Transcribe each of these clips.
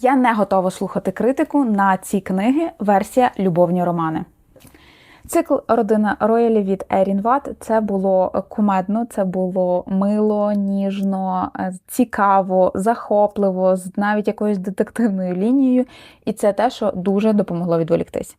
Я не готова слухати критику на ці книги. Версія Любовні романи. Цикл Родина Роялі від Ерін Ват це було кумедно, це було мило, ніжно, цікаво, захопливо, з навіть якоюсь детективною лінією, і це те, що дуже допомогло відволіктись.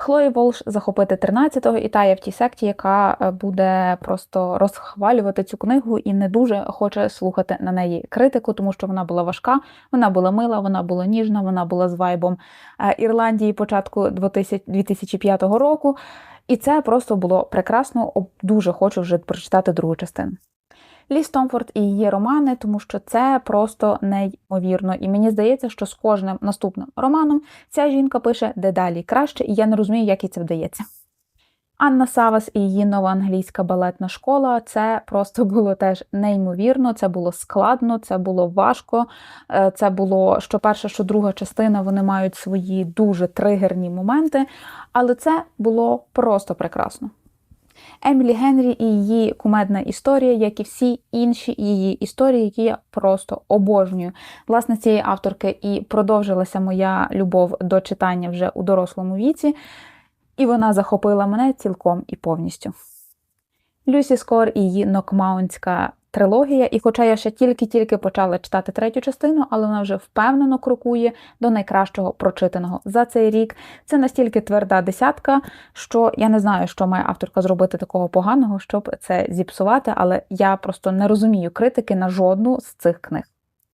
Хлої Волш захопити 13-го і тая в тій секті, яка е, буде просто розхвалювати цю книгу і не дуже хоче слухати на неї критику, тому що вона була важка, вона була мила, вона була ніжна, вона була з вайбом е, Ірландії початку 2000 2005 року. І це просто було прекрасно. Дуже хочу вже прочитати другу частину. Ліс Томфорд і її романи, тому що це просто неймовірно. І мені здається, що з кожним наступним романом ця жінка пише дедалі краще, і я не розумію, як їй це вдається. Анна Савас і її нова англійська балетна школа. Це просто було теж неймовірно, це було складно, це було важко. Е, Це було що перша, що друга частина, вони мають свої дуже тригерні моменти, але це було просто прекрасно. Емілі Генрі і її кумедна історія, як і всі інші її історії, які я просто обожнюю. Власне, цієї авторки і продовжилася моя любов до читання вже у дорослому віці, і вона захопила мене цілком і повністю. Люсі Скор і її нокмаунська трилогія, і хоча я ще тільки-тільки почала читати третю частину, але вона вже впевнено крокує до найкращого прочитаного за цей рік. Це настільки тверда десятка, що я не знаю, що має авторка зробити такого поганого, щоб це зіпсувати, але я просто не розумію критики на жодну з цих книг.